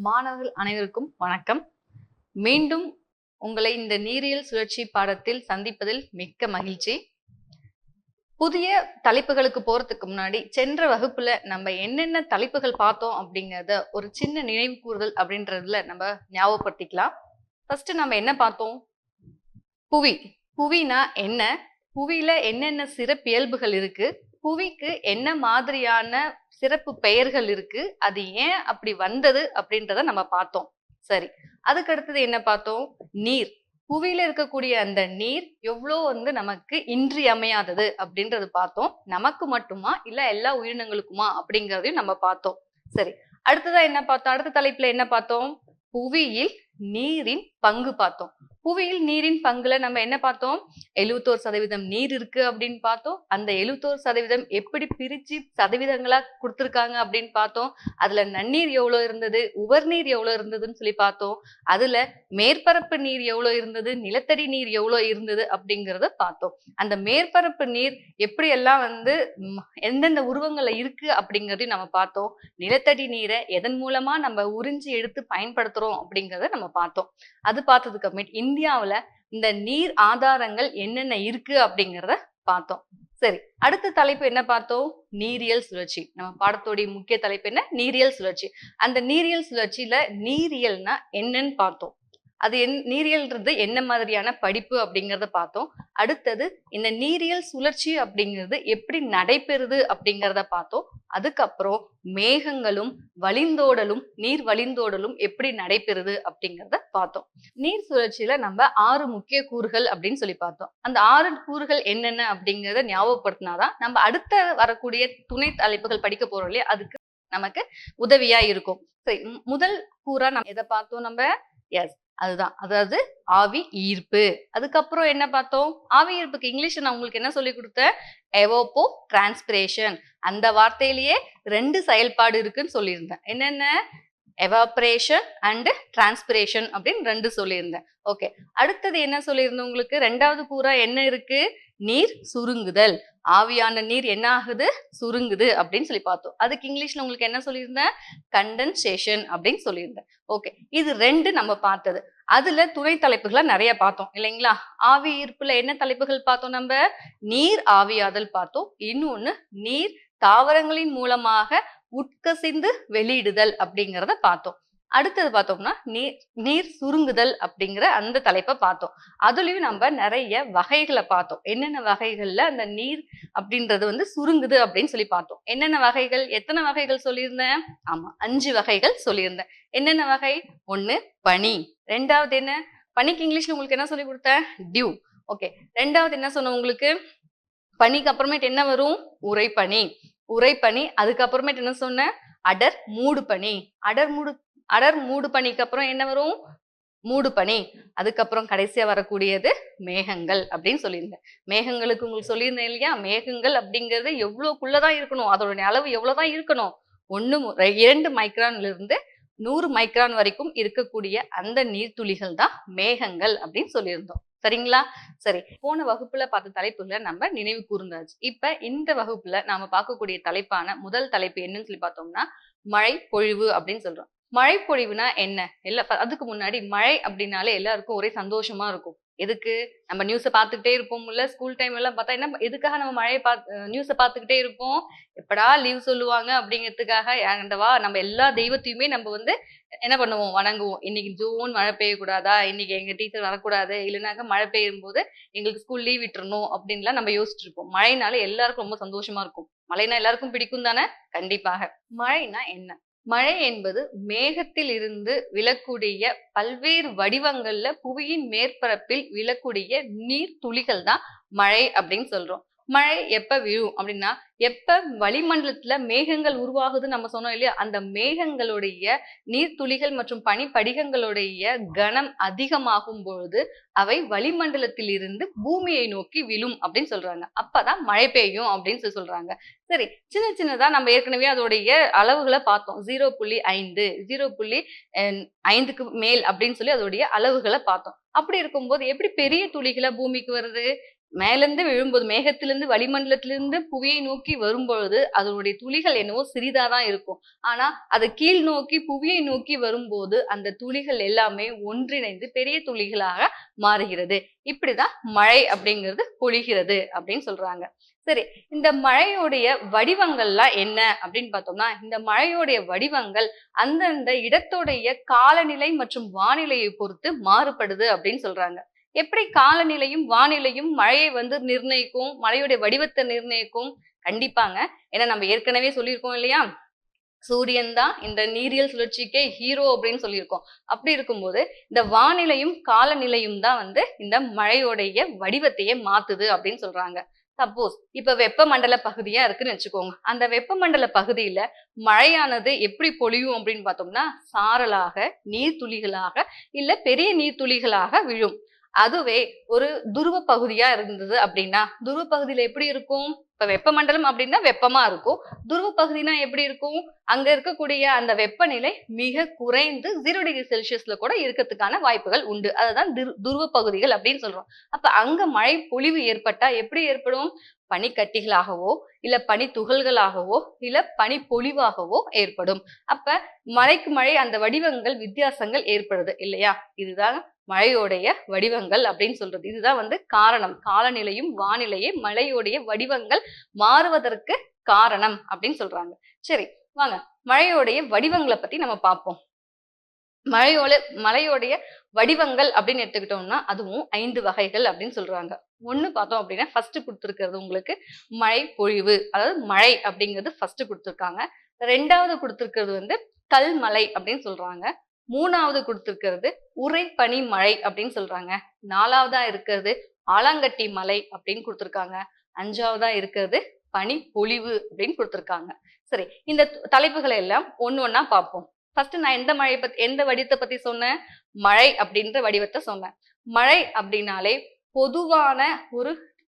மாணவர்கள் அனைவருக்கும் வணக்கம். மீண்டும் உங்களை இந்த நீரியல் சுழற்சி பாடத்தில் சந்திப்பதில் மிக்க மகிழ்ச்சி. புதிய தலைப்புகளுக்கு போறதுக்கு முன்னாடி சென்ற வகுப்புல நம்ம என்னென்ன தலைப்புகள் பார்த்தோம் அப்படிங்கறத ஒரு சின்ன நினைவு கூறுதல் அப்படின்றதுல நம்ம ஞாபகப்படுத்திக்கலாம். ஃபர்ஸ்ட் நம்ம என்ன பார்த்தோம்? புவி. புவினா என்ன? புவியில என்னென்ன சிறப்பியல்புகள் இருக்கு? புவிக்கு என்ன மாதிரியான சிறப்பு பெயர்கள் இருக்கு. அது ஏன் அப்படி வந்தது அப்படின்றத நம்ம பார்த்தோம். சரி அதுக்கு அடுத்தது என்ன பார்த்தோம்? நீர். புவியில இருக்கக்கூடிய அந்த நீர் எவ்வளோ வந்து நமக்கு இன்றியமையாதது அப்படின்றது பார்த்தோம். நமக்கு மட்டுமா இல்ல எல்லா உயிரினங்களுக்குமா அப்படிங்கறதையும் நம்ம பார்த்தோம். சரி அடுத்ததா என்ன பார்த்தோம்? அடுத்த தலைப்புல என்ன பார்த்தோம்? புவியில் நீரின் பங்கு பார்த்தோம். புவியில் நீரின் பங்குல நம்ம என்ன பார்த்தோம்? எழுவத்தோரு சதவீதம் நீர் இருக்கு அப்படின்னு பார்த்தோம். அந்த எழுவத்தோரு சதவீதம் எப்படி பிரிச்சு சதவீதங்களா கொடுத்துருக்காங்க அப்படின்னு பார்த்தோம். அதுல நன்னீர் எவ்வளவு இருந்தது? உவர்நீர் எவ்வளவு இருந்ததுன்னு சொல்லி பார்த்தோம். அதுல மேற்பரப்பு நீர் எவ்வளவு இருந்தது? நிலத்தடி நீர் எவ்வளவு இருந்தது? அப்படிங்கறத பார்த்தோம். அந்த மேற்பரப்பு நீர் எப்படி எல்லாம் வந்து எந்தெந்த உருவங்கள்ல இருக்கு அப்படிங்கறதையும் நம்ம பார்த்தோம். நிலத்தடி நீரை எதன் மூலமா நம்ம உறிஞ்சி எடுத்து பயன்படுத்துறோம் அப்படிங்கறத நம்ம பார்த்தோம். அது பார்த்ததுக்கு அப்புறமேட்டு இந்தியாவுல இந்த நீர் ஆதாரங்கள் என்னென்ன இருக்கு அப்படிங்கறத பார்த்தோம். சரி அடுத்த தலைப்பு என்ன பார்த்தோம்? நீரியல் சுழற்சி. நம்ம பாடத்தோடைய முக்கிய தலைப்பு என்ன? நீரியல் சுழற்சி. அந்த நீரியல் சுழற்சியில நீரியல்னா என்னன்னு பார்த்தோம். அது என் நீரியல்ன்றது என்ன மாதிரியான படிப்பு அப்படிங்கிறத பார்த்தோம். அடுத்தது இந்த நீரியல் சுழற்சி அப்படிங்கிறது எப்படி நடைபெறுது அப்படிங்கிறத பார்த்தோம். அதுக்கப்புறம் மேகங்களும் வழிந்தோடலும் நீர் வழிந்தோடலும் எப்படி நடைபெறுது அப்படிங்கிறத பார்த்தோம். நீர் சுழற்சியில நம்ம ஆறு முக்கிய கூறுகள் அப்படின்னு சொல்லி பார்த்தோம். அந்த ஆறு கூறுகள் என்னென்ன அப்படிங்கிறத ஞாபகப்படுத்தினாதான் நம்ம அடுத்த வரக்கூடிய துணை தலைப்புகள் படிக்க போறோம் இல்லையா? அதுக்கு நமக்கு உதவியா இருக்கும். சரி முதல் கூறா நம்ம எதை பார்த்தோம் நம்ம? எஸ் அதுதான். அதாவது ஆவி ஈர்ப்பு. அதுக்கப்புறம் என்ன பார்த்தோம்? ஆவி ஈர்ப்புக்கு இங்கிலீஷ் நான் உங்களுக்கு என்ன சொல்லி கொடுத்தேன்? எவோப்போ டிரான்ஸ்பிரேஷன் அந்த வார்த்தையிலேயே ரெண்டு செயல்பாடு இருக்குன்னு சொல்லியிருந்தேன். என்னென்ன? எவாப்ரேஷன் அண்டு டிரான்ஸ்பிரேஷன் அப்படின்னு ரெண்டு சொல்லியிருந்தேன். ஓகே அடுத்தது என்ன சொல்லியிருந்தேன் உங்களுக்கு? ரெண்டாவது கூறா என்ன இருக்கு? நீர் சுருங்குதல். ஆவியான நீர் என்ன ஆகுது சுருங்குது அப்படின்னு சொல்லி பார்த்தோம். அதுக்கு இங்கிலீஷ்ல உங்களுக்கு என்ன சொல்லியிருந்தேன்? கண்டன்சேஷன் அப்படின்னு சொல்லியிருந்தேன். ஓகே இது ரெண்டு நம்ம பார்த்தது. அதுல துணை தலைப்புகளை நிறைய பார்த்தோம். இல்லைங்களா? ஆவி ஈர்ப்புல என்ன தலைப்புகள் பார்த்தோம் நம்ம? நீர் ஆவியாதல் பார்த்தோம். இன்னொன்னு நீர் தாவரங்களின் மூலமாக உட்கசிந்து வெளியிடுதல் அப்படிங்கிறத பார்த்தோம். அடுத்தது பார்த்தோம்னா நீர் நீர் சுருங்குதல் அப்படிங்கிற அந்த தலைப்பை பார்த்தோம். அதுலயும் நம்ம நிறைய வகைகளை பார்த்தோம். என்னென்ன வகைகள்ல அந்த நீர் அப்படின்றது வந்து சுருங்குது அப்படின்னு சொல்லி பார்த்தோம். என்னென்ன வகைகள் எத்தனை வகைகள் சொல்லியிருந்தேன்? ஆமா அஞ்சு வகைகள் சொல்லியிருந்தேன். என்னென்ன வகை? ஒண்ணு பனி. ரெண்டாவது என்ன? பனிக்கு இங்கிலீஷ்ல உங்களுக்கு என்ன சொல்லி கொடுத்தேன்? டியூ. ஓகே. ரெண்டாவது என்ன சொன்னேன் உங்களுக்கு? பனிக்கு அப்புறமேட்டு என்ன வரும்? உரைப்பனி உரைப்பனி அதுக்கப்புறமேட்டு என்ன சொன்னேன்? அடர் மூடு பனி அடர் மூடு அடர் மூடு பனிக்கு அப்புறம் என்ன வரும்? மூடு பனி. அதுக்கப்புறம் கடைசியா வரக்கூடியது மேகங்கள் அப்படின்னு சொல்லியிருந்தேன். மேகங்களுக்கு உங்களுக்கு சொல்லியிருந்தேன் இல்லையா? மேகங்கள் அப்படிங்கிறது எவ்வளவுக்குள்ளதான் இருக்கணும். அதோட அளவு எவ்வளவுதான் இருக்கணும்? ஒன்று இரண்டு மைக்ரான்ல இருந்து நூறு மைக்ரான் வரைக்கும் இருக்கக்கூடிய அந்த நீர்த்துளிகள் தான் மேகங்கள் அப்படின்னு சொல்லியிருந்தோம். சரிங்களா? சரி போன வகுப்புல பார்த்த தலைப்புகளை நம்ம நினைவு கூர்ந்தாச்சு. இப்ப இந்த வகுப்புல நாம பார்க்கக்கூடிய தலைப்பான முதல் தலைப்பு என்னன்னு சொல்லி பார்த்தோம்னா மழை பொழிவு அப்படின்னு சொல்றோம். மழைப்பொழிவுனா என்ன? எல்லா அதுக்கு முன்னாடி மழை அப்படின்னாலே எல்லாருக்கும் ஒரே சந்தோஷமா இருக்கும். எதுக்கு? நம்ம நியூஸை பார்த்துக்கிட்டே இருப்போம்ல ஸ்கூல் டைம் எல்லாம் பார்த்தா என்ன எதுக்காக நம்ம மழையை பார்த்து நியூஸை பார்த்துக்கிட்டே இருப்போம்? எப்படா லீவ் சொல்லுவாங்க அப்படிங்கிறதுக்காக ஆண்டவா நம்ம எல்லா தெய்வத்தையுமே நம்ம வந்து என்ன பண்ணுவோம்? வணங்குவோம். இன்னைக்கு ஜூன் மழை பெய்யக்கூடாதா? இன்னைக்கு எங்க டீச்சர் வரக்கூடாது? இல்லைனாக்கா மழை பெய்யும் போது எங்களுக்கு ஸ்கூல் லீவ் விட்டுறணும் அப்படின்லாம் நம்ம யோசிச்சுட்டு இருப்போம். மழைனால எல்லாருக்கும் ரொம்ப சந்தோஷமா இருக்கும். மழைனா எல்லாருக்கும் பிடிக்கும் தானே? கண்டிப்பாக. மழைனா என்ன? மழை என்பது மேகத்தில் இருந்து விழக்கூடிய பல்வேறு வடிவங்கள்ல புவியின் மேற்பரப்பில் விழக்கூடிய நீர் துளிகள் தான் மழை அப்படின்னு சொல்றோம். மழை எப்ப விழும் அப்படின்னா எப்ப வளிமண்டலத்துல மேகங்கள் உருவாகுதுன்னு நம்ம சொன்னோம் இல்லையா? அந்த மேகங்களுடைய நீர்த்துளிகள் மற்றும் பனி படிகங்களுடைய கனம் அதிகமாகும் பொழுது அவை வளிமண்டலத்தில் இருந்து பூமியை நோக்கி விழும் அப்படின்னு சொல்றாங்க. அப்பதான் மழை பெய்யும் அப்படின்னு சொல்லி சொல்றாங்க. சரி சின்ன சின்னதா நம்ம ஏற்கனவே அதோடைய அளவுகளை பார்த்தோம். ஜீரோ புள்ளி ஐந்து ஜீரோ புள்ளி ஐந்துக்கு மேல் அப்படின்னு சொல்லி அதோடைய அளவுகளை பார்த்தோம். அப்படி இருக்கும்போது எப்படி பெரிய துளிகளை பூமிக்கு வருது? மேலிருந்து விழும்போது மேகத்திலிருந்து வளிமண்டலத்திலிருந்து புவியை நோக்கி வரும்பொழுது அதனுடைய துளிகள் என்னவோ சிறிதா தான் இருக்கும். ஆனா அது கீழ் நோக்கி புவியை நோக்கி வரும்போது அந்த துளிகள் எல்லாமே ஒன்றிணைந்து பெரிய துளிகளாக மாறுகிறது. இப்படிதான் மழை அப்படிங்கிறது பொழிகிறது அப்படின்னு சொல்றாங்க. சரி இந்த மழையுடைய வடிவங்கள்லாம் என்ன அப்படின்னு பார்த்தோம்னா இந்த மழையுடைய வடிவங்கள் அந்தந்த இடத்துடைய காலநிலை மற்றும் வானிலையை பொறுத்து மாறுபடுது அப்படின்னு சொல்றாங்க. எப்படி காலநிலையும் வானிலையும் மழையை வந்து நிர்ணயிக்கும் மழையுடைய வடிவத்தை நிர்ணயிக்கும்? கண்டிப்பாங்க. ஏன்னா நம்ம ஏற்கனவே சொல்லியிருக்கோம் இல்லையா? சூரியன் தான் இந்த நீரியல் சுழற்சிக்கே ஹீரோ அப்படின்னு சொல்லியிருக்கோம். அப்படி இருக்கும்போது இந்த வானிலையும் காலநிலையும் தான் வந்து இந்த மழையோடைய வடிவத்தையே மாத்துது அப்படின்னு சொல்றாங்க. சப்போஸ் இப்ப வெப்பமண்டல பகுதியா இருக்குன்னு வச்சுக்கோங்க. அந்த வெப்பமண்டல பகுதியில மழையானது எப்படி பொழியும் அப்படின்னு பார்த்தோம்னா சாரலாக நீர்த்துளிகளாக இல்ல பெரிய நீர்த்துளிகளாக விழும். அதுவே ஒரு துருவ பகுதியா இருந்தது அப்படின்னா துருவ பகுதியில எப்படி இருக்கும்? இப்ப வெப்பமண்டலம் அப்படின்னா வெப்பமா இருக்கும். துருவ பகுதினா எப்படி இருக்கும்? அங்க இருக்கக்கூடிய அந்த வெப்பநிலை மிக குறைந்து ஜீரோ டிகிரி செல்சியஸ்ல கூட இருக்கிறதுக்கான வாய்ப்புகள் உண்டு. அதுதான் துருவ பகுதிகள் அப்படின்னு சொல்றோம். அப்ப அங்க மழை பொழிவு ஏற்பட்டா எப்படி ஏற்படும்? பனிக்கட்டிகளாகவோ இல்ல பனி துகள்களாகவோ இல்ல பனி பொழிவாகவோ ஏற்படும். அப்ப மழைக்கு மழை அந்த வடிவங்கள் வித்தியாசங்கள் ஏற்படுது இல்லையா? இதுதான் மழையோடைய வடிவங்கள் அப்படின்னு சொல்றது. இதுதான் வந்து காரணம். காலநிலையும் வானிலையே மழையோடைய வடிவங்கள் மாறுவதற்கு காரணம் அப்படின்னு சொல்றாங்க. சரி வாங்க. மழையோடைய வடிவங்களை பத்தி நம்ம பார்ப்போம். மழையோட மழையோடைய வடிவங்கள் அப்படின்னு எடுத்துக்கிட்டோம்னா அதுவும் ஐந்து வகைகள் அப்படின்னு சொல்றாங்க. ஒன்று பார்த்தோம் அப்படின்னா ஃபர்ஸ்ட் கொடுத்துருக்கிறது உங்களுக்கு மழை பொழிவு அதாவது மழை அப்படிங்கிறது ஃபர்ஸ்ட் கொடுத்துருக்காங்க. ரெண்டாவது கொடுத்துருக்கிறது வந்து கல்மலை அப்படின்னு சொல்றாங்க. மூணாவது கொடுத்துருக்கிறது உரைப்பனி மழை அப்படின்னு சொல்றாங்க. நாலாவதா இருக்கிறது ஆலங்கட்டி மலை அப்படின்னு கொடுத்துருக்காங்க. அஞ்சாவதா இருக்கிறது பனி பொழிவு அப்படின்னு கொடுத்துருக்காங்க. சரி இந்த தலைப்புகளை எல்லாம் ஒன்று ஒன்றா பார்ப்போம். ஃபர்ஸ்ட் நான் எந்த மழை பத்தி எந்த வடிவத்தை பத்தி சொன்னேன்? மழை அப்படின்ற வடிவத்தை சொன்னேன். மழை அப்படின்னாலே பொதுவான ஒரு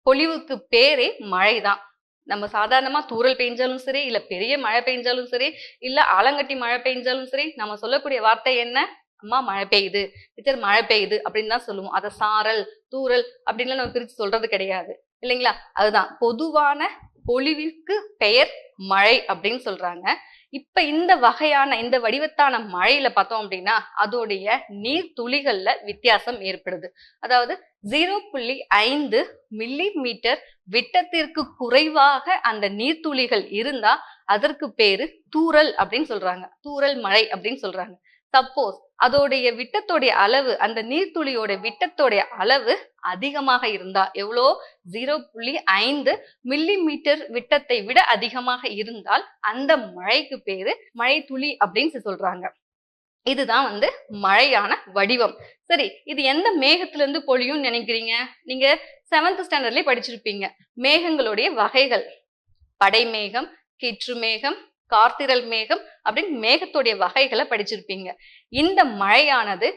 பொழிவுக்கு பேரே மழை தான் நம்ம சாதாரணமாக தூரல் பெஞ்சாலும் சரி இல்லை பெரிய மழை பெஞ்சாலும் சரி இல்லை ஆலங்கட்டி மழை பெஞ்சாலும் சரி நம்ம சொல்லக்கூடிய வார்த்தை என்ன? அம்மா மழை பெய்யுது. டீச்சர் மழை பெய்யுது அப்படின்னு தான் சொல்லுவோம். அதை சாரல் தூரல் அப்படின்லாம் நம்ம பிரித்து சொல்றது கிடையாது. இல்லைங்களா? அதுதான். பொதுவான பொழிவிற்கு பெயர் மழை அப்படின்னு சொல்றாங்க. இப்ப இந்த வகையான இந்த வடிவத்தான மழையில பார்த்தோம் அப்படின்னா அதோடைய நீர் துளிகள்ல வித்தியாசம் ஏற்படுது. அதாவது ஜீரோ புள்ளி ஐந்து மில்லி மீட்டர் விட்டத்திற்கு குறைவாக அந்த நீர்த்துளிகள் இருந்தா அதற்கு பேரு தூரல் அப்படின்னு சொல்றாங்க. தூரல் மழை அப்படின்னு சொல்றாங்க. சப்போஸ் அதோடைய விட்டத்தோடைய அளவு அந்த நீர்த்துளியோட விட்டத்தோடைய அளவு அதிகமாக இருந்தா எவ்வளோ? ஜீரோ புள்ளி ஐந்து மில்லி மீட்டர் விட்டத்தை விட அதிகமாக இருந்தால் அந்த மழைக்கு பேரு மழை துளி அப்படின்னு சொல்றாங்க. இதுதான் வந்து மழையான வடிவம். சரி இது எந்த மேகத்திலிருந்து பொழியும் பொழியும்னு நினைக்கிறீங்க? நீங்க செவன்த் ஸ்டாண்டர்ட்லயே படிச்சிருப்பீங்க. மேகங்களுடைய வகைகள். படைமேகம் கிற்று மேகம் கார்த்திரல் மேகம் அப்படின்னு மேகத்துடைய வகைகளை படிச்சிருப்பீங்க. இந்த மழையானது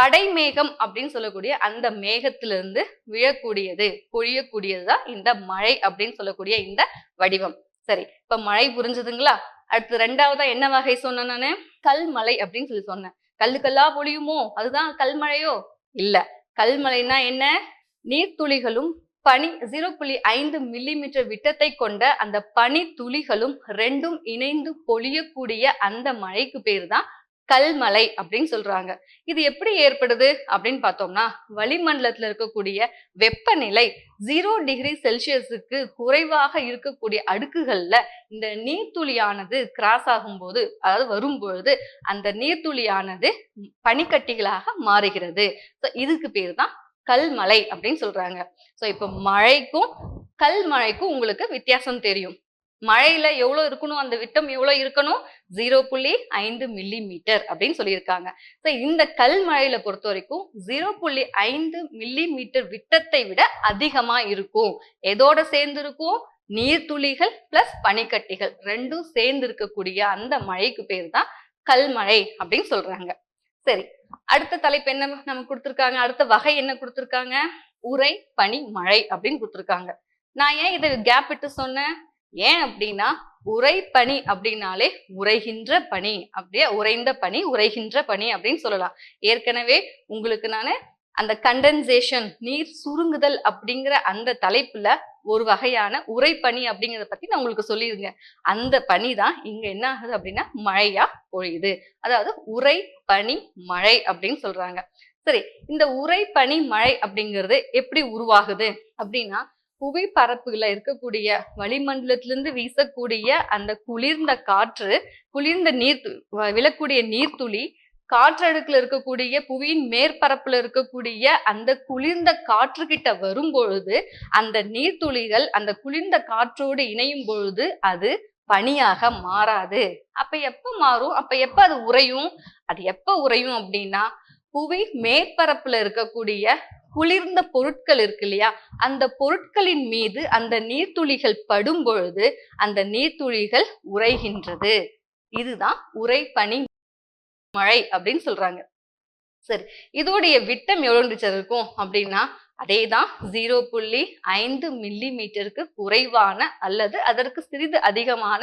படைமேகம் அப்படின்னு சொல்லக்கூடிய அந்த மேகத்திலிருந்து விழக்கூடியது பொழியக்கூடியது தான் இந்த மழை அப்படின்னு சொல்லக்கூடிய இந்த வடிவம். சரி இப்ப மழை புரிஞ்சுதுங்களா? அடுத்து ரெண்டாவதா என்ன வகை சொன்னேன் நானு? கல்மலை அப்படின்னு சொல்லி சொன்னேன். கல்லு கல்லா பொழியுமோ? அதுதான் கல்மழையோ? இல்ல. கல்மலைன்னா என்ன? நீர்த்துளிகளும் பனி ஜீரோ புள்ளி ஐந்து மில்லிமீட்டர் விட்டத்தை கொண்ட அந்த பனி துளிகளும் ரெண்டும் இணைந்து பொழியக்கூடிய அந்த மழைக்கு பேர் தான் கல்மலை அப்படின்னு சொல்றாங்க. இது எப்படி ஏற்படுது அப்படின்னு பார்த்தோம்னா வளிமண்டலத்துல இருக்கக்கூடிய வெப்பநிலை ஜீரோ டிகிரி செல்சியஸுக்கு குறைவாக இருக்கக்கூடிய அடுக்குகள்ல இந்த நீர்த்துளியானது கிராஸ் ஆகும்போது அதாவது வரும்பொழுது அந்த நீர்த்துளியானது பனிக்கட்டிகளாக மாறுகிறது. ஸோ இதுக்கு பேர் தான் கல்மலை அப்படின்னு சொல்றாங்க. ஸோ இப்போ மழைக்கும் கல்மழைக்கும் உங்களுக்கு வித்தியாசம் தெரியும். மழையில எவ்வளோ இருக்கணும்? அந்த விட்டம் எவ்வளோ இருக்கணும்? ஜீரோ புள்ளி ஐந்து மில்லி மீட்டர் அப்படின்னு சொல்லியிருக்காங்க. ஸோ இந்த கல்மழையில பொறுத்த வரைக்கும் ஜீரோ புள்ளி ஐந்து மில்லி மீட்டர் விட்டத்தை விட அதிகமா இருக்கும். எதோட சேர்ந்து இருக்கும்? நீர்த்துளிகள் பிளஸ் பனிக்கட்டிகள். ரெண்டும் சேர்ந்து இருக்கக்கூடிய அந்த மழைக்கு பேர் தான் கல்மழை அப்படின்னு சொல்றாங்க. சரி அடுத்த தலைப்பு என்ன நமக்கு கொடுத்துருக்காங்க? அடுத்த வகை என்ன கொடுத்துருக்காங்க? உரை பனி மழை அப்படின்னு கொடுத்துருக்காங்க. நான் ஏன் இதை கேப் விட்டு சொன்னேன்? ஏன் அப்படின்னா உரை பனி அப்படின்னாலே உறைகின்ற பனி அப்படியே உறைந்த பனி உரைகின்ற பனி அப்படின்னு சொல்லலாம். ஏற்கனவே உங்களுக்கு நான் அந்த கண்டென்சேஷன் நீர் சுருங்குதல் அப்படிங்கிற அந்த தலைப்புல ஒரு வகையான உறைபனி அப்படிங்கிறத பத்தி நான் உங்களுக்கு சொல்லியிருந்தேன். அந்த பனி தான் இங்க என்ன ஆகுது அப்படின்னா மழையா பொழியுது. அதாவது உறை பனி மழை அப்படின்னு சொல்றாங்க. சரி இந்த உரை பனி மழை அப்படிங்கிறது எப்படி உருவாகுது அப்படின்னா புவி பரப்புல இருக்கக்கூடிய வளிமண்டலத்திலிருந்து வீசக்கூடிய அந்த குளிர்ந்த காற்று குளிர்ந்த நீர் விழக்கூடிய நீர்த்துளி காற்றடுக்குல இருக்கக்கூடிய புவியின் மேற்பரப்புல இருக்கக்கூடிய அந்த குளிர்ந்த காற்று கிட்ட வரும்பொழுது அந்த நீர்த்துளிகள் அந்த குளிர்ந்த காற்றோடு இணையும் பொழுது அது பனியாக மாறாது. அப்ப எப்ப மாறும்? அப்ப எப்ப அது உறையும்? அது எப்ப உறையும் அப்படின்னா புவி மேற்பரப்புல இருக்கக்கூடிய குளிர்ந்த பொருட்கள் இருக்கு இல்லையா? அந்த பொருட்களின் மீது அந்த நீர்த்துளிகள் படும் பொழுது அந்த நீர்த்துளிகள் உறைகின்றது. இதுதான் உறைபனி மழை அப்படின்னு சொல்றாங்க. சரி இதோடைய விட்டம் எவ்வளோ இருக்கும் அப்படின்னா அதேதான் ஜீரோ புள்ளி ஐந்து மில்லி மீட்டருக்கு குறைவான அல்லது அதற்கு சிறிது அதிகமான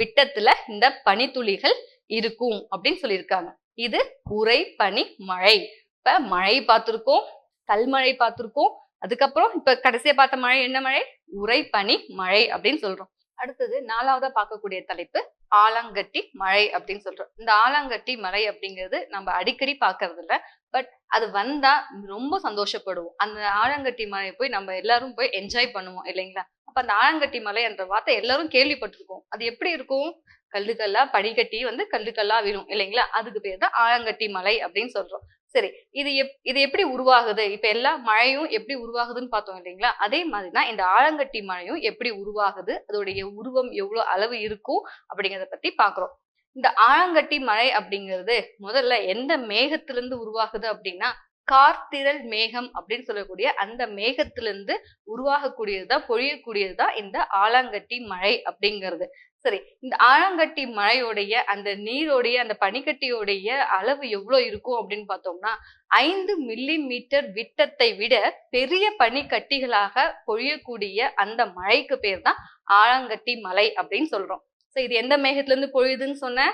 விட்டத்துல இந்த பனித்துளிகள் இருக்கும் அப்படின்னு சொல்லியிருக்காங்க. இது உரை பனி மழை. இப்ப மழை பார்த்துருக்கோம் கல்மழை பார்த்துருக்கோம். அதுக்கப்புறம் இப்ப கடைசியா பார்த்த மழை என்ன மழை? உரை பனி மழை அப்படின்னு சொல்றோம். அடுத்தது நாலாவதா பார்க்கக்கூடிய தலைப்பு ஆலங்கட்டி மழை அப்படின்னு சொல்றோம். இந்த ஆலங்கட்டி மழை அப்படிங்கிறது நம்ம அடிக்கடி பாக்குறது இல்ல பட் அது வந்தா ரொம்ப சந்தோஷப்படுவோம். அந்த ஆலங்கட்டி மழையை போய் நம்ம எல்லாரும் போய் என்ஜாய் பண்ணுவோம் இல்லைங்களா? அப்ப அந்த ஆலங்கட்டி மலை என்ற வார்த்தை எல்லாரும் கேள்விப்பட்டிருக்கோம் அது எப்படி இருக்கும்? கல்லுக்கல்லா பனிக்கட்டி வந்து கல்லுக்கல்லா விழும் இல்லைங்களா? அதுக்கு பேர் தான் ஆலங்கட்டி மலை அப்படின்னு சொல்றோம். சரி இது எப் இது எப்படி உருவாகுது? இப்ப எல்லா மழையும் எப்படி உருவாகுதுன்னு பார்த்தோம் இல்லைங்களா? அதே மாதிரிதான் இந்த ஆலங்கட்டி மழையும் எப்படி உருவாகுது? அதோடைய உருவம் எவ்வளவு அளவு இருக்கும்? அப்படிங்கிறத பத்தி பாக்குறோம் இந்த ஆலங்கட்டி மழை அப்படிங்கிறது முதல்ல எந்த மேகத்திலிருந்து உருவாகுது அப்படின்னா கார்த்திரல் மேகம் அப்படின்னு சொல்லக்கூடிய அந்த மேகத்திலிருந்து உருவாகக்கூடியதுதான் பொழியக்கூடியதுதான் இந்த ஆலாங்கட்டி மழை அப்படிங்கிறது. சரி இந்த ஆலங்கட்டி மழையோடைய அந்த நீரோடைய அந்த பனிக்கட்டியோடைய அளவு எவ்வளோ இருக்கும் அப்படின்னு பார்த்தோம்னா ஐந்து மில்லி மீட்டர் விட்டத்தை விட பெரிய பனிக்கட்டிகளாக பொழியக்கூடிய அந்த மழைக்கு பேர் தான் ஆலங்கட்டி மலை அப்படின்னு சொல்றோம். சோ இது எந்த மேகத்துலேருந்து பொழியுதுன்னு சொன்ன?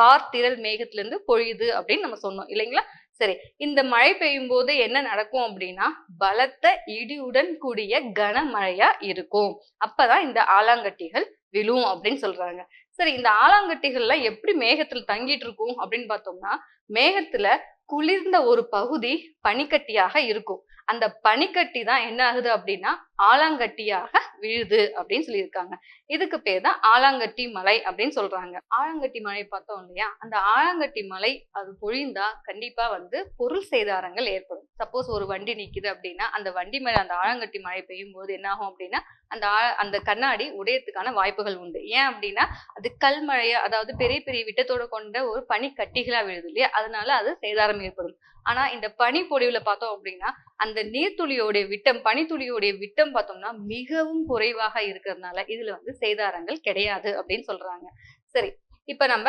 கார்த்திரல் மேகத்திலிருந்து பொழியுது அப்படின்னு நம்ம சொன்னோம் இல்லைங்களா? சரி இந்த மழை பெய்யும் போது என்ன நடக்கும் அப்படின்னா பலத்த இடியுடன் கூடிய கனமழையா இருக்கும். அப்பதான் இந்த ஆலாங்கட்டிகள் விழும் அப்படின்னு சொல்றாங்க. சரி இந்த ஆலாங்கட்டிகள்ல எப்படி மேகத்துல தங்கிட்டு இருக்கும் அப்படின்னு பார்த்தோம்னா மேகத்துல குளிர்ந்த ஒரு பகுதி பனிக்கட்டியாக இருக்கும். அந்த பனிக்கட்டி தான் என்ன ஆகுது அப்படின்னா ஆலாங்கட்டியாக விழுது அப்படின்னு சொல்லியிருக்காங்க. இதுக்கு பேர் தான் ஆலாங்கட்டி மலை அப்படின்னு சொல்றாங்க. ஆலாங்கட்டி மலை பார்த்தோம் இல்லையா? அந்த ஆலாங்கட்டி மலை அது பொழிந்தா கண்டிப்பா வந்து பொருள் சேதாரங்கள் ஏற்படும். சப்போஸ் ஒரு வண்டி நிக்குது அப்படின்னா அந்த வண்டி மேல அந்த ஆலாங்கட்டி மழை பெய்யும் போது என்ன ஆகும் அப்படின்னா அந்த ஆ- அந்த கண்ணாடி உடையறதுக்கான வாய்ப்புகள் உண்டு. ஏன் அப்படின்னா அது கல்மழையா அதாவது பெரிய பெரிய விட்டத்தோட கொண்ட ஒரு பனி கட்டிகளா விழுது இல்லையா? அதனால அது சேதாரம் ஏற்படும். ஆனா இந்த பனி பொழிவுல பார்த்தோம் அப்படின்னா அந்த நீர்த்துளியோடைய விட்டம் பனித்துளியோடைய விட்டம் பார்த்தோம்னா மிகவும் குறைவாக இருக்கிறதுனால இதுல வந்து சேதாரங்கள் கிடையாது அப்படின்னு சொல்றாங்க. சரி இப்ப நம்ம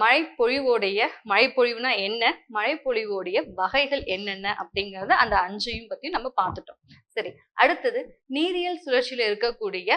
மழை பொழிவோடைய மழை பொழிவுனா என்ன? மழை பொழிவோடைய வகைகள் என்னென்ன? அப்படிங்கறத அந்த அஞ்சையும் பத்தி நம்ம பார்த்துட்டோம். சரி அடுத்தது நீரியல் சுழற்சியில இருக்கக்கூடிய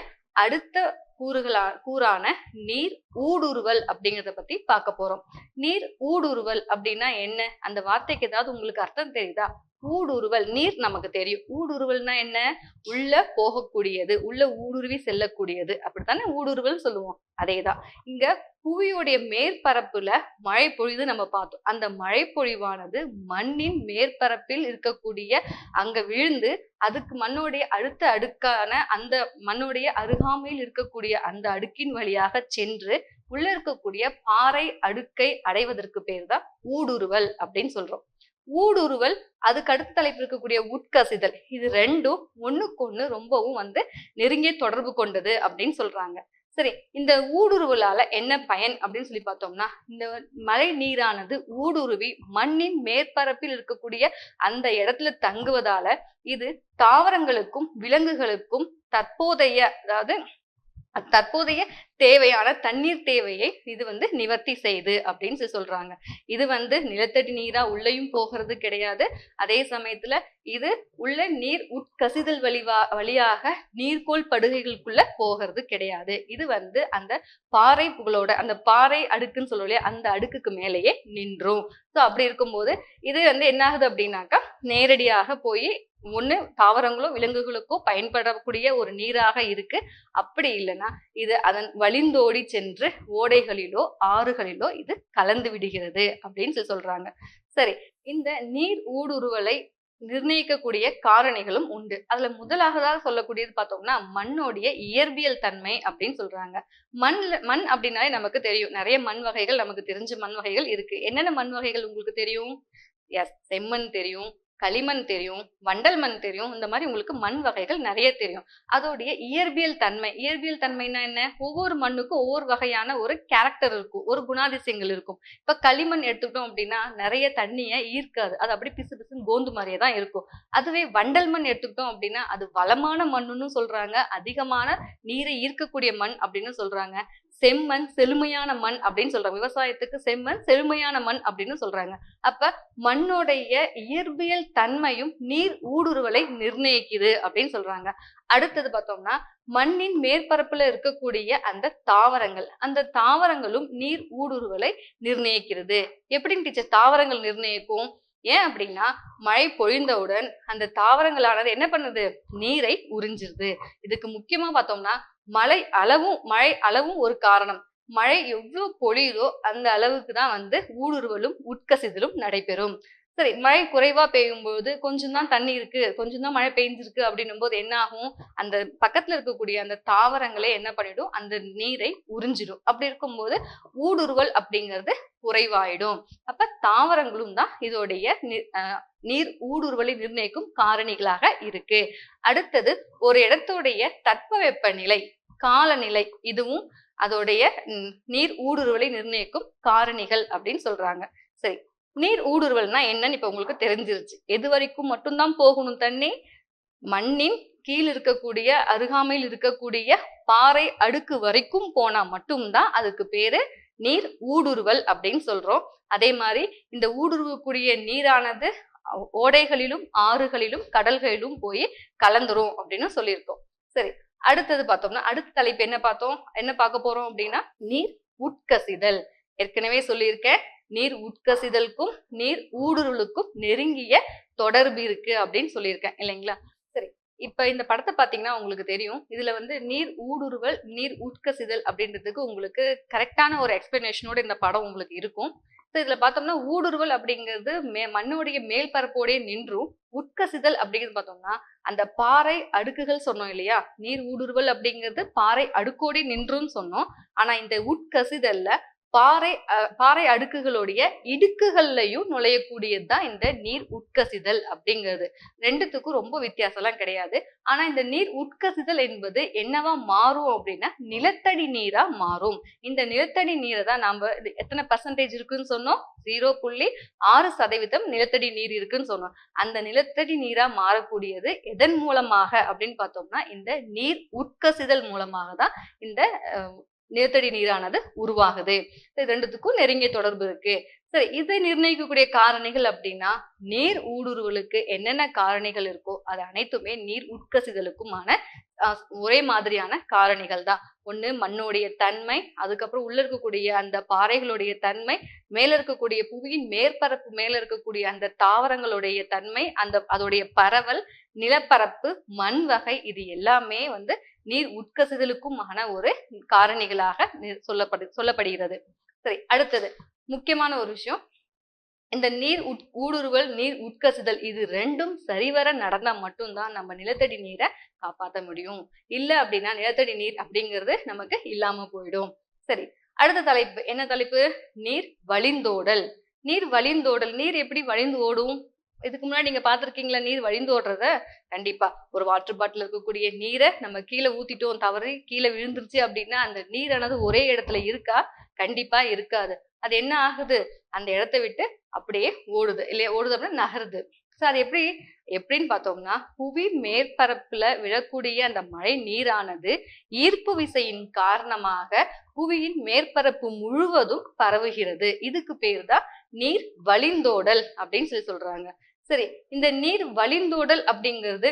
அடுத்த கூறுகளா கூறான நீர் ஊடுருவல் அப்படிங்கிறத பத்தி பார்க்க போறோம். நீர் ஊடுருவல் அப்படின்னா என்ன? அந்த வார்த்தைக்கு ஏதாவது உங்களுக்கு அர்த்தம் தெரியுதா? ஊடுருவல் நீர் நமக்கு தெரியும். ஊடுருவல்னா என்ன? உள்ள போகக்கூடியது உள்ள ஊடுருவி செல்லக்கூடியது. அப்படித்தானே ஊடுருவல் சொல்லுவோம். அதேதான். இங்க புவியுடைய மேற்பரப்புல மழை பொழிது நம்ம பார்த்தோம். அந்த மழை பொழிவானது மண்ணின் மேற்பரப்பில் இருக்கக்கூடிய அங்க விழுந்து அதுக்கு மண்ணுடைய அடுத்த அடுக்கான அந்த மண்ணுடைய அருகாமையில் இருக்கக்கூடிய அந்த அடுக்கின் வழியாக சென்று உள்ள இருக்கக்கூடிய பாறை அடுக்கை அடைவதற்கு பேர் தான் ஊடுருவல் அப்படின்னு சொல்றோம். ஊடுருவல் அதுக்கு அடுத்த தலைப்பு இருக்கக்கூடிய உட்கசிதல். இது ரெண்டும் ஒண்ணுக்கு ஒண்ணு ரொம்பவும் வந்து நெருங்கிய தொடர்பு கொண்டது அப்படின்னு சொல்றாங்க. சரி இந்த ஊடுருவலால என்ன பயன் அப்படின்னு சொல்லி பார்த்தோம்னா இந்த மழை நீரானது ஊடுருவி மண்ணின் மேற்பரப்பில் இருக்கக்கூடிய அந்த இடத்துல தங்குவதால இது தாவரங்களுக்கும் விலங்குகளுக்கும் தற்போதைய அதாவது தற்போதைய தேவையான தண்ணீர் தேவையை இது வந்து நிவர்த்தி செய்யுது அப்படின்னு சொல்றாங்க. இது வந்து நிலத்தடி நீரா உள்ளேயும் போகிறது கிடையாது. அதே சமயத்துல இது உள்ள நீர் உட்கசிதல் வழிவா வழியாக நீர்க்கோள் படுகைகளுக்குள்ள போகிறது கிடையாது. இது வந்து அந்த பாறை புகழோட அந்த பாறை அடுக்குன்னு சொல்லுவோம் இல்லையா அந்த அடுக்குக்கு மேலேயே நின்றும். ஸோ அப்படி இருக்கும்போது இது வந்து என்ன ஆகுது அப்படின்னாக்கா நேரடியாக போய் ஒன்று தாவரங்களோ விலங்குகளுக்கோ பயன்படக்கூடிய ஒரு நீராக இருக்கு. அப்படி இல்லைன்னா இது அதன் வழிந்தோடி சென்று ஓடைகளிலோ ஆறுகளிலோ இது கலந்து விடுகிறது அப்படின்னு சொல்லி சொல்றாங்க. சரி இந்த நீர் ஊடுருவலை நிர்ணயிக்கக்கூடிய காரணிகளும் உண்டு. அதுல முதலாகதாக சொல்லக்கூடியது பார்த்தோம்னா மண்ணோடைய இயற்பியல் தன்மை அப்படின்னு சொல்றாங்க. மண்ல மண் அப்படின்னாலே நமக்கு தெரியும். நிறைய மண் வகைகள் நமக்கு தெரிஞ்ச மண் வகைகள் இருக்கு. என்னென்ன மண் வகைகள் உங்களுக்கு தெரியும்? எஸ் செம்மண் தெரியும். களிமண் தெரியும் வண்டல் மண் தெரியும் இந்த மாதிரி உங்களுக்கு மண் வகைகள் நிறைய தெரியும். அதோடைய இயற்பியல் தன்மை இயற்பியல் தன்மைனா என்ன? ஒவ்வொரு மண்ணுக்கும் ஒவ்வொரு வகையான ஒரு கேரக்டர் இருக்கும் ஒரு குணாதிசயங்கள் இருக்கும். இப்ப களிமண் எடுத்துக்கிட்டோம் அப்படின்னா நிறைய தண்ணியை ஈர்க்காது. அது அப்படி பிசு பிசுன்னு கோந்து மாதிரியே தான் இருக்கும். அதுவே வண்டல் மண் எடுத்துக்கிட்டோம் அப்படின்னா அது வளமான மண்ணுன்னு சொல்றாங்க. அதிகமான நீரை ஈர்க்கக்கூடிய மண் அப்படின்னு சொல்றாங்க. செம்மண் செழுமையான மண் அப்படின்னு சொல்றாங்க. விவசாயத்துக்கு செம்மண் செழுமையான மண் அப்படின்னு சொல்றாங்க. அப்ப மண்ணுடைய இயற்பியல் தன்மையும் நீர் ஊடுருவலை நிர்ணயிக்குது அப்படின்னு சொல்றாங்க. அடுத்தது பார்த்தோம்னா மண்ணின் மேற்பரப்புல இருக்கக்கூடிய அந்த தாவரங்கள். அந்த தாவரங்களும் நீர் ஊடுருவலை நிர்ணயிக்கிறது. எப்படின்னு டீச்சர்? தாவரங்கள் நிர்ணயிக்கும். ஏன் அப்படின்னா மழை பொழிந்தவுடன் அந்த தாவரங்களானது என்ன பண்ணுது? நீரை உறிஞ்சிருது. இதுக்கு முக்கியமா பார்த்தோம்னா மழை அளவும் மழை அளவும் ஒரு காரணம். மழை எவ்வளவு பொழியுதோ அந்த அளவுக்கு தான் வந்து ஊடுருவலும் உட்கசிதலும் நடைபெறும். சரி மழை குறைவா பெய்யும் போது கொஞ்சம் தான் தண்ணி இருக்கு கொஞ்சம் தான் மழை பெய்ஞ்சிருக்கு அப்படின்னும் போது என்ன ஆகும்? அந்த பக்கத்துல இருக்கக்கூடிய அந்த தாவரங்களே என்ன பண்ணிடும்? அந்த நீரை உறிஞ்சிடும். அப்படி இருக்கும்போது ஊடுருவல் அப்படிங்கிறது குறைவாயிடும். அப்ப தாவரங்களும் தான் இதோடைய நி- நீர் ஊடுருவலை நிர்ணயிக்கும் காரணிகளாக இருக்கு. அடுத்தது ஒரு இடத்துடைய தட்பவெப்பநிலை காலநிலை இதுவும் அதோடைய நீர் ஊடுருவலை நிர்ணயிக்கும் காரணிகள் அப்படின்னு சொல்றாங்க. சரி நீர் ஊடுருவல்னா என்னன்னு இப்ப உங்களுக்கு தெரிஞ்சிருச்சு. எது வரைக்கும் மட்டும்தான் போகணும் தண்ணி? மண்ணின் கீழ் இருக்கக்கூடிய அருகாமையில் இருக்கக்கூடிய பாறை அடுக்கு வரைக்கும் போனா மட்டும்தான் அதுக்கு பேரு நீர் ஊடுருவல் அப்படின்னு சொல்றோம். அதே மாதிரி இந்த ஊடுருவக்கூடிய நீரானது ஓடைகளிலும் ஆறுகளிலும் கடல்களிலும் போய் கலந்துரும் அப்படின்னு சொல்லியிருக்கோம். சரி அடுத்தது பார்த்தோம்னா அடுத்த தலைப்பு என்ன பார்த்தோம்? என்ன பார்க்க போறோம் அப்படின்னா நீர் உட்கசிதல். ஏற்கனவே சொல்லியிருக்கேன் நீர் உட்கசிதலுக்கும் நீர் ஊடுருவலுக்கும் நெருங்கிய தொடர்பு இருக்கு அப்படின்னு சொல்லியிருக்கேன் இல்லைங்களா? சரி இப்ப இந்த படத்தை பாத்தீங்கன்னா உங்களுக்கு தெரியும். இதுல வந்து நீர் ஊடுருவல் நீர் உட்கசிதல் அப்படின்றதுக்கு உங்களுக்கு கரெக்டான ஒரு எக்ஸ்பிளனேஷனோட இந்த படம் உங்களுக்கு இருக்கும். இதுல பார்த்தோம்னா ஊடுருவல் அப்படிங்கிறது மே மண்ணுடைய மேல் பரப்போடே நின்றும் உட்கசிதல் அப்படிங்கிறது பார்த்தோம்னா அந்த பாறை அடுக்குகள் சொன்னோம் இல்லையா? நீர் ஊடுருவல் அப்படிங்கிறது பாறை அடுக்கோடே நின்றும் சொன்னோம். ஆனா இந்த உட்கசிதல்ல பாறை பாறை அடுக்குகளுடைய இடுக்குகள்லையும் நுழையக்கூடியது தான் இந்த நீர் உட்கசிதல் அப்படிங்கிறது. ரெண்டுத்துக்கும் ரொம்ப வித்தியாசம்லாம் கிடையாது. ஆனா இந்த நீர் உட்கசிதல் என்பது என்னவா மாறும் அப்படின்னா நிலத்தடி நீரா மாறும். இந்த நிலத்தடி நீரை தான் நாம இது எத்தனை பர்சன்டேஜ் இருக்குன்னு சொன்னோம்? ஜீரோ புள்ளி ஆறு சதவீதம் நிலத்தடி நீர் இருக்குன்னு சொன்னோம். அந்த நிலத்தடி நீரா மாறக்கூடியது எதன் மூலமாக அப்படின்னு பார்த்தோம்னா இந்த நீர் உட்கசிதல் மூலமாக தான் இந்த நிலத்தடி நீரானது உருவாகுது. இது ரெண்டுத்துக்கும் நெருங்கிய தொடர்பு இருக்கு. சரி இதை நிர்ணயிக்கக்கூடிய காரணிகள் அப்படின்னா நீர் ஊடுருவலுக்கு என்னென்ன காரணிகள் இருக்கோ அது அனைத்துமே நீர் உட்கசிதலுக்குமான ஒரே மாதிரியான காரணிகள் தான். ஒண்ணு மண்ணுடைய தன்மை அதுக்கப்புறம் உள்ள இருக்கக்கூடிய அந்த பாறைகளுடைய தன்மை மேல இருக்கக்கூடிய புவியின் மேற்பரப்பு மேல இருக்கக்கூடிய அந்த தாவரங்களுடைய தன்மை அந்த அதோடைய பரவல் நிலப்பரப்பு மண் வகை இது எல்லாமே வந்து நீர் உட்கசிதலுக்குமான ஒரு காரணிகளாக சொல்லப்படு சொல்லப்படுகிறது. சரி அடுத்தது. முக்கியமான ஒரு விஷயம். இந்த நீர் உட் ஊடுருவல் நீர் உட்கசிதல் இது ரெண்டும் சரிவர நடந்தா மட்டும்தான் நம்ம நிலத்தடி நீரை காப்பாற்ற முடியும். இல்லை அப்படின்னா நிலத்தடி நீர் அப்படிங்கிறது நமக்கு இல்லாம போயிடும். சரி அடுத்த தலைப்பு. என்ன தலைப்பு? நீர் வழிந்தோடல். நீர் வழிந்தோடல். நீர் எப்படி வழிந்து ஓடும்? இதுக்கு முன்னாடி நீங்க பாத்திருக்கீங்களா நீர் வழிந்து ஓடுறத? கண்டிப்பா. ஒரு வாட்டர் பாட்டில் இருக்கக்கூடிய நீரை நம்ம கீழே ஊத்திட்டோம் தவறி கீழே விழுந்துருச்சு அப்படின்னா அந்த நீரானது ஒரே இடத்துல இருக்கா? கண்டிப்பா இருக்காது. அது என்ன ஆகுது? அந்த இடத்த விட்டு அப்படியே ஓடுது. இல்லையா? ஓடுது அப்படின்னா நகருது. ஸோ அது எப்படி எப்படின்னு பார்த்தோம்னா புவி மேற்பரப்புல விழக்கூடிய அந்த மழை நீரானது ஈர்ப்பு விசையின் காரணமாக புவியின் மேற்பரப்பு முழுவதும் பரவுகிறது. இதுக்கு பேர் தான் நீர் வழிந்தோடல் அப்படின்னு சொல்லி சொல்றாங்க. சரி இந்த நீர் வழிந்தோடல் அப்படிங்கிறது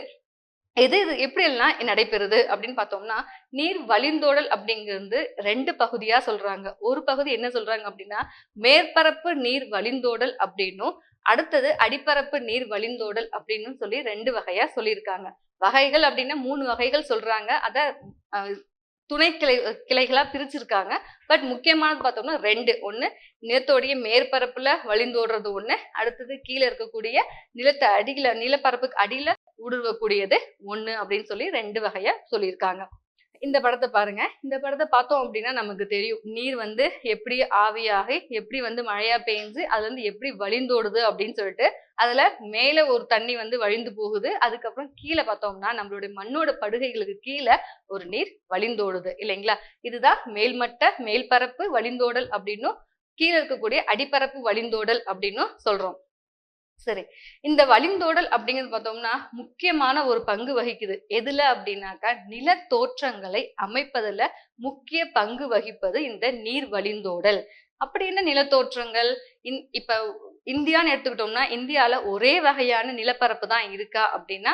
எது இது எப்படி எல்லாம் நடைபெறுது அப்படின்னு பார்த்தோம்னா நீர் வழிந்தோடல் அப்படிங்கிறது ரெண்டு பகுதியா சொல்றாங்க. ஒரு பகுதி என்ன சொல்றாங்க அப்படின்னா மேற்பரப்பு நீர் வழிந்தோடல் அப்படின்னும் அடுத்தது அடிப்பரப்பு நீர் வழிந்தோடல் அப்படின்னு சொல்லி ரெண்டு வகையா சொல்லியிருக்காங்க. வகைகள் அப்படின்னா மூணு வகைகள் சொல்றாங்க. அத துணை கிளை கிளைகளாக பிரிச்சிருக்காங்க. பட் முக்கியமானது பார்த்தோம்னா ரெண்டு. ஒன்று நிலத்தோடைய மேற்பரப்பில் வழிந்தோடுறது ஒன்று அடுத்தது கீழே இருக்கக்கூடிய நிலத்தை அடியில் நிலப்பரப்புக்கு அடியில் ஊடுருவக்கூடியது ஒன்று அப்படின்னு சொல்லி ரெண்டு வகையாக சொல்லியிருக்காங்க. இந்த படத்தை பாருங்க. இந்த படத்தை பார்த்தோம் அப்படின்னா நமக்கு தெரியும். நீர் வந்து எப்படி ஆவியாகி எப்படி வந்து மழையா பெய்ஞ்சு அதுல இருந்து எப்படி வழிந்தோடுது அப்படின்னு சொல்லிட்டு அதுல மேல ஒரு தண்ணி வந்து வழிந்து போகுது. அதுக்கப்புறம் கீழே பார்த்தோம்னா நம்மளுடைய மண்ணோட படுகைகளுக்கு கீழே ஒரு நீர் வழிந்தோடுது. இல்லைங்களா? இதுதான் மேல்மட்ட மேல்பரப்பு வழிந்தோடல் அப்படின்னும் கீழே இருக்கக்கூடிய அடிப்பரப்பு வழிந்தோடல் அப்படின்னும் சொல்றோம். சரி. இந்த வளிந்தோடல் அப்படிங்கிறது பார்த்தோம்னா முக்கியமான ஒரு பங்கு வகிக்குது. எதுல அப்படின்னாக்கா நில தோற்றங்களை அமைப்பதுல முக்கிய பங்கு வகிப்பது இந்த நீர் வழிந்தோடல். அப்படி என்ன நிலத்தோற்றங்கள் இந் இப்ப இந்தியான்னு எடுத்துக்கிட்டோம்னா இந்தியால ஒரே வகையான நிலப்பரப்பு தான் இருக்கா அப்படின்னா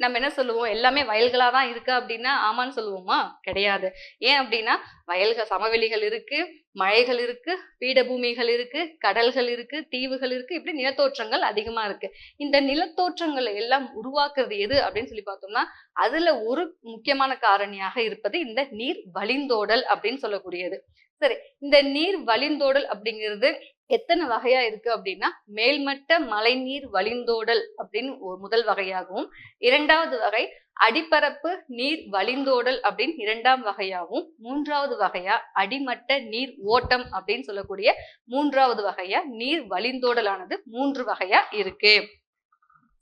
நம்ம என்ன சொல்லுவோம்? எல்லாமே வயல்களா தான் இருக்கா அப்படின்னா ஆமான்னு சொல்லுவோமா? கிடையாது. ஏன் அப்படின்னா வயல்கள் சமவெளிகள் இருக்கு. மழைகள் இருக்கு பீடபூமிகள் இருக்கு கடல்கள் இருக்கு தீவுகள் இருக்கு இப்படி நிலத்தோற்றங்கள் அதிகமா இருக்கு. இந்த நிலத்தோற்றங்களை எல்லாம் உருவாக்குறது எது அப்படின்னு சொல்லி பார்த்தோம்னா அதுல ஒரு முக்கியமான காரணியாக இருப்பது இந்த நீர் வழிந்தோடல் அப்படின்னு சொல்லக்கூடியது. சரி இந்த நீர் வழிந்தோடல் அப்படிங்கிறது எத்தனை வகையா இருக்கு அப்படின்னா மேல்மட்ட மழைநீர் வழிந்தோடல் அப்படின்னு ஒரு முதல் வகையாகவும் இரண்டாவது வகை அடிப்பரப்பு நீர் வழிந்தோடல் அப்படின்னு இரண்டாம் வகையாகவும் மூன்றாவது வகையா அடிமட்ட நீர் ஓட்டம் அப்படின்னு சொல்லக்கூடிய மூன்றாவது வகையா நீர் வழிந்தோடலானது மூன்று வகையா இருக்கு.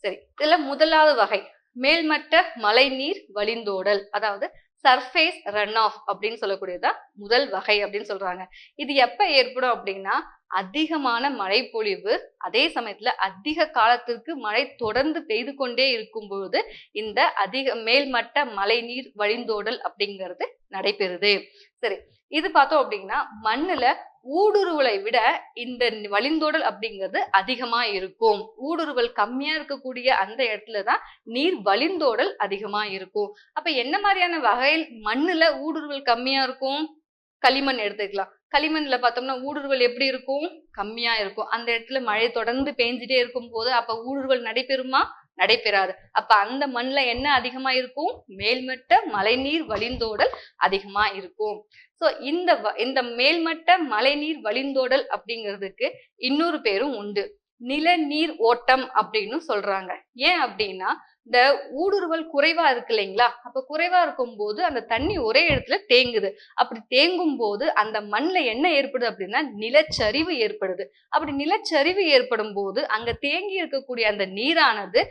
சரி இதுல முதலாவது வகை மேல்மட்ட மழை நீர் வழிந்தோடல் அதாவது சர்ஃபேஸ் ரன் ஆஃப் அப்படின்னு சொல்லக்கூடியதா முதல் வகை அப்படின்னு சொல்றாங்க. இது எப்ப ஏற்படும் அப்படின்னா அதிகமான மழைப்பொழிவு அதே சமயத்துல அதிக காலத்திற்கு மழை தொடர்ந்து பெய்து கொண்டே இருக்கும் பொழுது இந்த அதிக மேல்மட்ட மழை நீர் வழிந்தோடல் அப்படிங்கிறது நடைபெறுது. சரி இது பார்த்தோம் அப்படின்னா மண்ணுல ஊடுருவலை விட இந்த வழிந்தோடல் அப்படிங்கிறது அதிகமா இருக்கும். ஊடுருவல் கம்மியா இருக்கக்கூடிய அந்த இடத்துலதான் நீர் வழிந்தோடல் அதிகமா இருக்கும். அப்ப என்ன மாதிரியான வகையில் மண்ணுல ஊடுருவல் கம்மியா இருக்கும்? களிமண் எடுத்துக்கலாம். களிமண்ல பார்த்தோம்னா ஊடுருவல் எப்படி இருக்கும்? கம்மியா இருக்கும். அந்த இடத்துல மழை தொடர்ந்து பெஞ்சிட்டே இருக்கும் போது அப்ப ஊடுருவல் நடைபெறுமா? நடைபெறாது. அப்ப அந்த மண்ணுல என்ன அதிகமா இருக்கும்? மேல்மட்ட மழைநீர் வழிந்தோடல் அதிகமா இருக்கும். சோ இந்த வ- இந்த மேல்மட்ட மழைநீர் வழிந்தோடல் அப்படிங்கிறதுக்கு இன்னொரு பேரும் உண்டு. நிலநீர் ஓட்டம் அப்படின்னு சொல்றாங்க. ஏன் அப்படின்னா இந்த ஊடுருவல் குறைவா இருக்கு இல்லைங்களா? அப்ப குறைவா இருக்கும் போது அந்த தண்ணி ஒரே இடத்துல தேங்குது. அப்படி தேங்கும் போது அந்த மண்ணில் என்ன ஏற்படுது அப்படின்னா நிலச்சரிவு ஏற்படுது. அப்படி நிலச்சரிவு ஏற்படும் போது அங்க தேங்கி இருக்கக்கூடிய அந்த நீரானது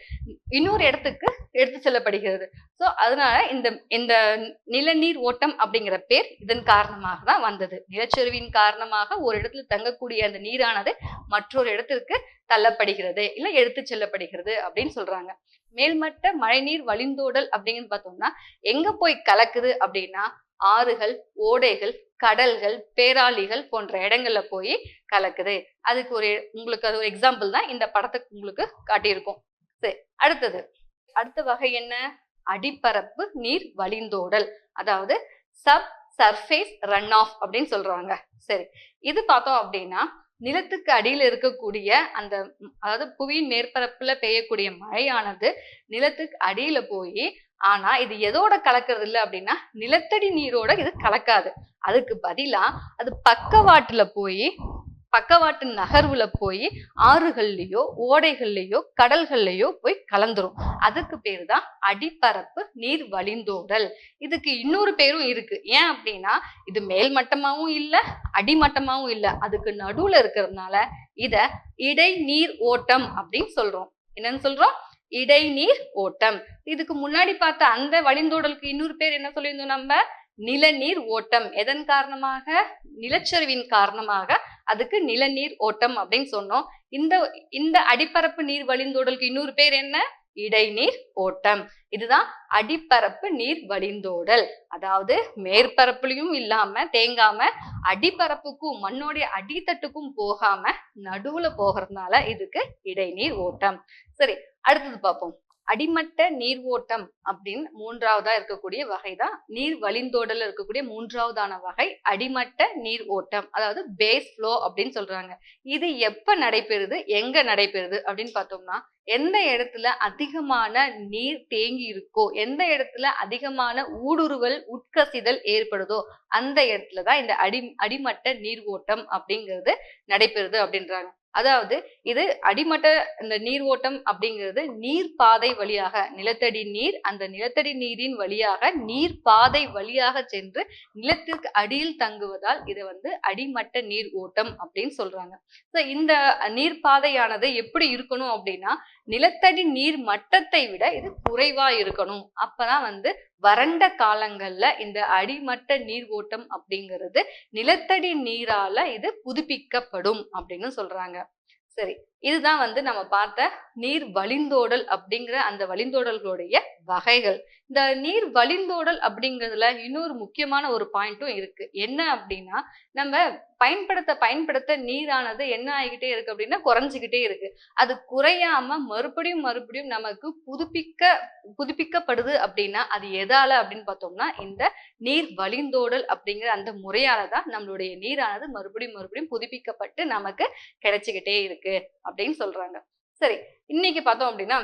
இன்னொரு இடத்துக்கு எடுத்து செல்லப்படுகிறது. ஸோ அதனால இந்த இந்த நிலநீர் ஓட்டம் அப்படிங்கிற பேர் இதன் காரணமாக தான் வந்தது. நிலச்சரிவின் காரணமாக ஒரு இடத்துல தங்கக்கூடிய அந்த நீரானது மற்றொரு இடத்திற்கு தள்ளப்படுகிறது இல்லை எடுத்து செல்லப்படுகிறது அப்படின்னு சொல்றாங்க. மேல்மட்ட மழைநீர் வழிந்தோடல் அப்படின்னு பார்த்தோம்னா எங்க போய் கலக்குது அப்படின்னா ஆறுகள் ஓடைகள் கடல்கள் பேராளிகள் போன்ற இடங்கள்ல போய் கலக்குது. அதுக்கு ஒரு உங்களுக்கு அது ஒரு எக்ஸாம்பிள் தான் இந்த படத்தை உங்களுக்கு காட்டியிருக்கோம். சரி அடுத்தது. அடுத்த வகை என்ன? அடிப்பரப்பு நீர் வழிந்தோடல். அதாவது சப் சர்ஃபேஸ் ரன் ஆஃப் அப்படின்னு சொல்றாங்க. சரி இது பார்த்தோம் அப்படின்னா நிலத்துக்கு அடியில் இருக்கக்கூடிய அந்த அதாவது புவியின் மேற்பரப்புல பெய்யக்கூடிய மழையானது நிலத்துக்கு அடியில போய் ஆனா இது எதோட கலக்கிறது இல்லை அப்படின்னா நிலத்தடி நீரோட இது கலக்காது. அதுக்கு பதிலா அது பக்கவாட்டுல போய் பக்கவாட்டு நகர்வுல போய் ஆறுகள்லயோ ஓடைகள்லயோ கடல்கள்லயோ போய் கலந்துரும். அதுக்கு பேர் தான் அடிப்பரப்பு நீர் வழிந்தோடல் இதுக்கு இன்னொரு பேரும் இருக்கு. ஏன் அப்படின்னா இது மேல்மட்டமாவும் இல்லை அடிமட்டமாவும் இல்லை. அதுக்கு நடுவுல இருக்கிறதுனால இத இடைநீர் ஓட்டம் அப்படின்னு சொல்றோம். என்னன்னு சொல்றோம்? இடைநீர் ஓட்டம். இதுக்கு முன்னாடி பார்த்த அந்த வழிந்தோடலுக்கு இன்னொரு பேர் என்ன சொல்லியிருந்தோம் நம்ம? நிலநீர் ஓட்டம். எதன் காரணமாக? நிலச்சரிவின் காரணமாக அதுக்கு நிலநீர் ஓட்டம் அப்படின்னு சொன்னோம். இந்த இந்த அடிப்பரப்பு நீர் வழிந்தோடலுக்கு இன்னொரு பேர் என்ன? இடைநீர் ஓட்டம். இதுதான் அடிப்பரப்பு நீர் வழிந்தோடல். அதாவது மேற்பரப்புலையும் இல்லாம தேங்காம அடிப்பரப்புக்கும் மண்ணோடைய அடித்தட்டுக்கும் போகாம நடுவுல போகிறதுனால இதுக்கு இடைநீர் ஓட்டம். சரி அடுத்தது பார்ப்போம். அடிமட்ட நீர் ஓட்டம் அப்படின்னு மூன்றாவதா இருக்கக்கூடிய வகை தான் நீர் வழிந்தோடல இருக்கக்கூடிய மூன்றாவதான வகை அடிமட்ட நீர் ஓட்டம் அதாவது பேஸ் ஃப்ளோ அப்படின்னு சொல்றாங்க. இது எப்ப நடைபெறுது எங்க நடைபெறுது அப்படின்னு பார்த்தோம்னா எந்த இடத்துல அதிகமான நீர் தேங்கி இருக்கோ எந்த இடத்துல அதிகமான ஊடுருவல் உட்கசிதல் ஏற்படுதோ அந்த இடத்துல தான் இந்த அடி அடிமட்ட நீர் ஓட்டம் அப்படிங்கிறது நடைபெறுது அப்படின்றாங்க. அதாவது இது அடிமட்ட இந்த நீர் ஓட்டம் அப்படிங்கிறது நீர் பாதை வழியாக நிலத்தடி நீர் அந்த நிலத்தடி நீரின் வழியாக நீர் பாதை வழியாக சென்று நிலத்திற்கு அடியில் தங்குவதால் இதை வந்து அடிமட்ட நீர் ஓட்டம் அப்படின்னு சொல்றாங்க. ஸோ இந்த நீர் பாதையானது எப்படி இருக்கணும் அப்படின்னா நிலத்தடி நீர் மட்டத்தை விட இது குறைவா இருக்கணும். அப்பதான் வந்து வறண்ட காலங்கள்ல இந்த அடிமட்ட நீர் ஓட்டம் அப்படிங்கிறது நிலத்தடி நீரால இது புதுப்பிக்கப்படும் அப்படின்னு சொல்றாங்க. சரி இதுதான் வந்து நம்ம பார்த்த நீர் வழிந்தோடல் அப்படிங்கிற அந்த வழிந்தோடல்களுடைய வகைகள். இந்த நீர் வழிந்தோடல் அப்படிங்கிறதுல இன்னொரு முக்கியமான ஒரு பாயிண்ட்டும் இருக்கு. என்ன அப்படின்னா நம்ம பயன்படுத்த பயன்படுத்த நீரானது என்ன ஆகிக்கிட்டே இருக்கு அப்படின்னா குறைஞ்சிக்கிட்டே இருக்கு. அது குறையாம மறுபடியும் மறுபடியும் நமக்கு புதுப்பிக்க புதுப்பிக்கப்படுது அப்படின்னா அது எதால அப்படின்னு பார்த்தோம்னா இந்த நீர் வழிந்தோடல் அப்படிங்கிற அந்த முறையால தான் நம்மளுடைய நீரானது மறுபடியும் மறுபடியும் புதுப்பிக்கப்பட்டு நமக்கு கிடைச்சிக்கிட்டே இருக்கு. அப்படின்னு சொல்றாங்க. சரி இன்னைக்கு பார்த்தோம் அப்படின்னா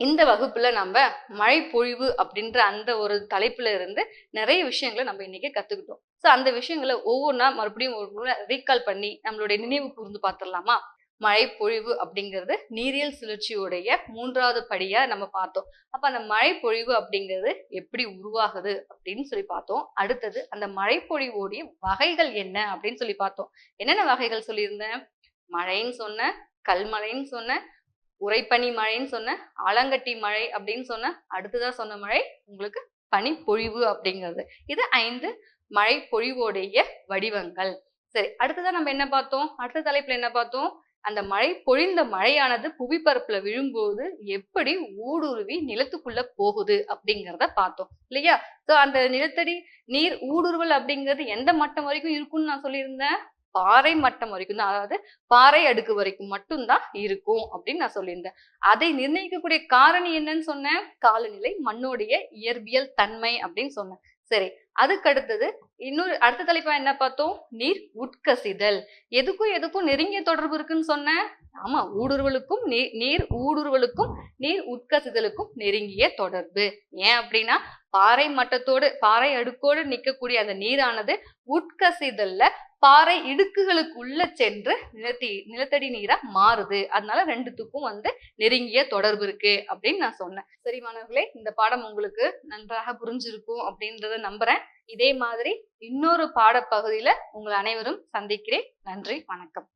இந்த வகுப்புல நம்ம மழை பொழிவு அப்படின்ற அந்த ஒரு தலைப்புல இருந்து நிறைய விஷயங்களை நம்ம இன்னைக்கு கத்துக்கிட்டோம். ஸோ அந்த விஷயங்களை ஒவ்வொன்றா மறுபடியும் ஒரு ரீகால் பண்ணி நம்மளுடைய நினைவு கூர்ந்து பார்த்துடலாமா? மழை பொழிவு அப்படிங்கிறது நீரியல் சுழற்சியுடைய மூன்றாவது படியா நம்ம பார்த்தோம். அப்ப அந்த மழை பொழிவு அப்படிங்கிறது எப்படி உருவாகுது அப்படின்னு சொல்லி பார்த்தோம். அடுத்தது அந்த மழை பொழிவோடைய வகைகள் என்ன அப்படின்னு சொல்லி பார்த்தோம். என்னென்ன வகைகள் சொல்லியிருந்தேன்? மழைன்னு சொன்ன கல்மழைன்னு சொன்ன உரைப்பனி மழைன்னு சொன்ன ஆலங்கட்டி மழை அப்படின்னு சொன்ன அடுத்ததா சொன்ன மழை உங்களுக்கு பனிப்பொழிவு அப்படிங்கிறது. இது ஐந்து மழை பொழிவோடைய வடிவங்கள். சரி அடுத்ததான் நம்ம என்ன பார்த்தோம்? அடுத்த தலைப்புல என்ன பார்த்தோம்? அந்த மழை பொழிந்த மழையானது புவிப்பரப்புல விழும்போது எப்படி ஊடுருவி நிலத்துக்குள்ள போகுது அப்படிங்கிறத பார்த்தோம். இல்லையா? ஸோ அந்த நிலத்தடி நீர் ஊடுருவல் அப்படிங்கிறது எந்த மட்டம் வரைக்கும் இருக்கும்னு நான் சொல்லியிருந்தேன். பாறை மட்டம் வரைக்கும் தான் அதாவது பாறை அடுக்கு வரைக்கும் மட்டும்தான் இருக்கும் அப்படின்னு நான் சொல்லியிருந்தேன். அதை நிர்ணயிக்கக்கூடிய காரணி என்னன்னு சொன்னேன். காலநிலை மண்ணுடைய இயற்பியல் தன்மை அப்படின்னு சொன்னேன். சரி அதுக்கு அடுத்தது இன்னொரு அடுத்த தலைப்பா என்ன பார்த்தோம்? நீர் உட்கசிதல். எதுக்கும் எதுக்கும் நெருங்கிய தொடர்பு இருக்குன்னு சொன்னேன். ஆமா ஊடுருவலுக்கும் நீர் நீர் ஊடுருவலுக்கும் நீர் உட்கசிதலுக்கும் நெருங்கிய தொடர்பு. ஏன் அப்படின்னா பாறை மட்டத்தோடு பாறை அடுக்கோடு நிற்கக்கூடிய அந்த நீரானது உட்கசிதல்ல பாறை இடுக்குகளுக்குள்ள சென்று நிலத்தி நிலத்தடி நீரா மாறுது. அதனால ரெண்டுத்துக்கும் வந்து நெருங்கிய தொடர்பு இருக்கு அப்படின்னு நான் சொன்னேன். சரி மாணவர்களே இந்த பாடம் உங்களுக்கு நன்றாக புரிஞ்சிருக்கும் அப்படின்றத நம்புறேன். இதே மாதிரி இன்னொரு பாடப்பகுதியில உங்கள் அனைவரும் சந்திக்கிறேன். நன்றி வணக்கம்.